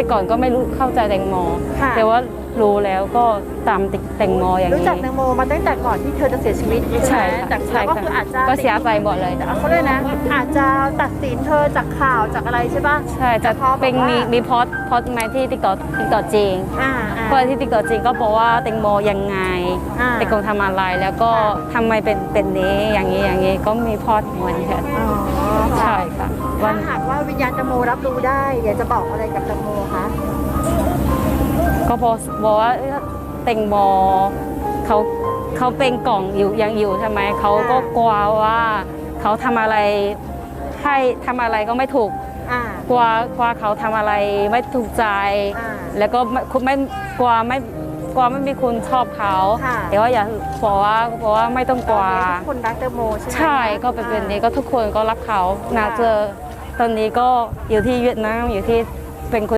แต่ก่อนก็ไม่รู้เข้าใจแตงโมค่ะ แต่ว่ารู้แล้วก็ตามแตงโมอย่างรู้นี้ จักแตงโมมาตั้งแต่ก่อนที่เธอจะเสียชีวิตใช่ไหมค่ะแต่ใช่ก็ค่ะคืออาจจะก็เสียใจหมดเลยเขาเลยกนะ อาจจะตัดสินเธอจากข่าวจากอะไรใช่ปะใช่จะแต่พอแบบเป็นมีว่ามี มีโพสต์โพสต์ไหมที่ติ๊กต็อกติ๊กต็อกจริงอ่าอ่า เพราะที่ติ๊กต็อกจริงก็บอกว่าแตงโมยังไงอ่า แตงโมทำอะไรแล้วก็ค่ะทำไมเป็นเป็นนี้อย่างนี้อย่างนี้ก็มีโพอดเหมือนกัน อ๋อใช่ค่ะวั โมรับรู้ได้ อยากจะบอกอะไรกับแตงโมคะก็บอกบอกว่าเอ้ยแตงโมเขาเขาเป็นกล่องอยู่ยังอยู่ใช่ไหมเขาก็กลัวว่าเขาทำอะไรให้ทำอะไรก็ไม่ถูกอ่า กลัวกลัวเขาทำอะไรไม่ถูกใจ อ่าแล้วก็ไม่คุณไม่กลัวไม่กลัวไม่มีคุณชอบเขาค่ะ แต่ว่าอย่าบอกว่าบอกว่าไม่ต้องกตลัอวนนี้ทุกคนรักแตงโมใช่ไหมใช่ก็เป็นแบบนี้ก็ทุกคนก็รักเขานาเจอ ตอนนี้ก็อยู่ที่เวียดนามอยู่ที่เป็นคน